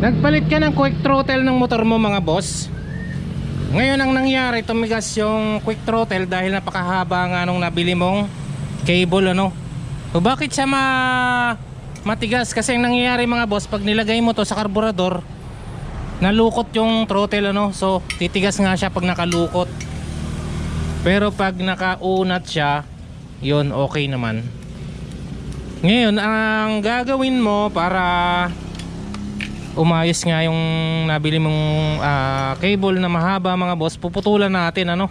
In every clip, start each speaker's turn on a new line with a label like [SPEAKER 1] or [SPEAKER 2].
[SPEAKER 1] Nagpalit ka ng quick throttle ng motor mo mga boss. Ngayon ang nangyari, tumigas yung quick throttle dahil napakahaba nga nung nabili mong cable ano. So bakit siya ma matigas? Kasi ang nangyayari mga boss, pag nilagay mo to sa karburador, nalukot yung throttle ano. So titigas nga siya pag nakalukot. Pero pag nakaunat siya, yun okay naman. Ngayon, ang gagawin mo para umayos nga yung nabili mong ah, cable na mahaba mga boss, puputulan natin ano.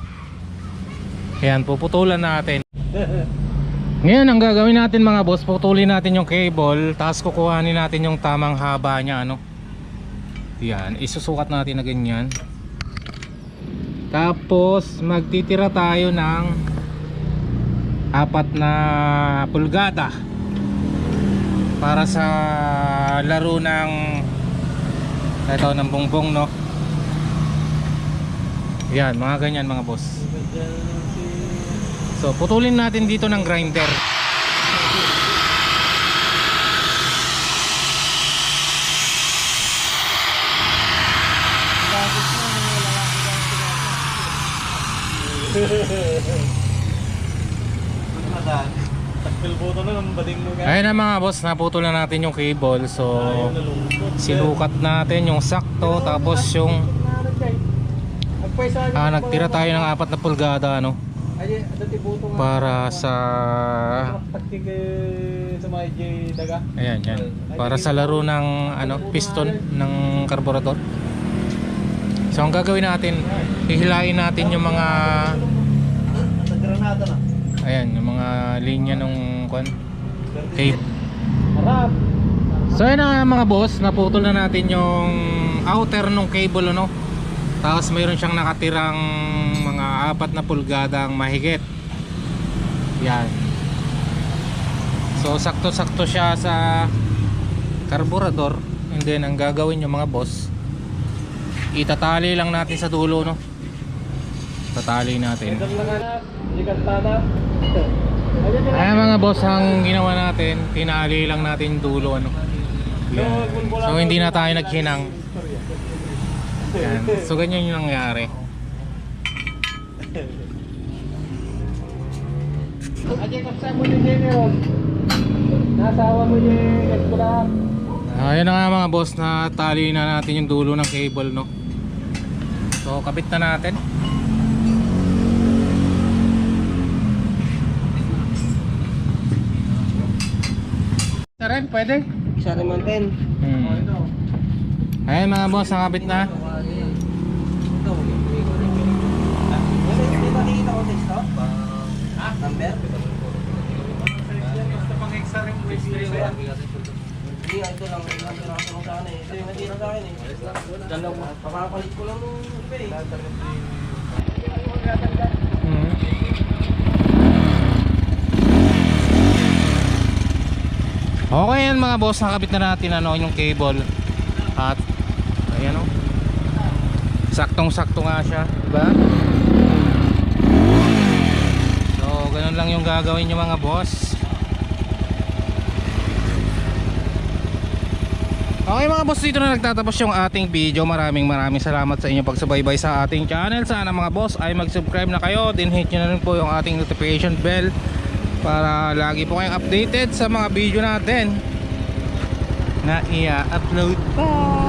[SPEAKER 1] Ayan, puputulan natin. Ngayon, ang gagawin natin mga boss, putulin natin yung cable, tapos kukuhanin natin yung tamang haba niya ano. Yan, isusukat natin na ganyan. Tapos magtitira tayo ng apat na pulgada para sa laro ng ito ng bongbong no? Yan mga ganyan mga boss. So putulin natin dito ng grinder.
[SPEAKER 2] Takpil buto na ng bading mo
[SPEAKER 1] ayun na mga boss naputol na natin yung cable. So sinukat natin yung sakto tapos yung ah, nagtira tayo ng apat na pulgada ano? Para sa
[SPEAKER 2] eh,
[SPEAKER 1] ayan yan. Para sa laro ng ano piston ng karburador so ang gagawin natin hihilain natin yung mga ayan yung mga linya nung kwan cable
[SPEAKER 2] Harap.
[SPEAKER 1] So yun na mga boss, naputol na natin yung outer nung cable ano. Tapos mayroon siyang nakatirang mga apat na pulgadang mahigit. Yan. So sakto-sakto siya sa carburetor. And then ang gagawin yung mga boss, itatali lang natin sa dulo no. Tatali natin.
[SPEAKER 2] Ito lang nga. Hindi kantada.
[SPEAKER 1] Ay mga boss, ang ginawa natin, tinali lang natin dulo ano. So hindi na tayo naghinang. Yan. So ganyan yung nangyari.
[SPEAKER 2] Escola.
[SPEAKER 1] Ayun na nga mga boss, na tali na natin yung dulo ng cable no. So kabit na natin. Rin, pwede?
[SPEAKER 2] Sa Mountain.
[SPEAKER 1] Hmm. Ayun mga boss, nakabit na.
[SPEAKER 2] Ito. Number? Rin Hindi, ito lang. Ito lang sa akin eh. Ito yung natira sa akin eh. Dalawa. Papapalit ko lang nung iba eh.
[SPEAKER 1] Hmm. Okay yan mga boss, nakabit na natin ano, yung cable at ayan o saktong sakto nga siya diba? so ganun lang yung gagawin nyo mga boss Okay mga boss, dito na nagtatapos yung ating video. Maraming maraming salamat sa inyong pagsubaybay sa ating channel. Sana mga boss ay mag-subscribe na kayo. Din hit nyo na rin po yung ating notification bell para lagi po kayong updated sa mga video natin na i-upload pa.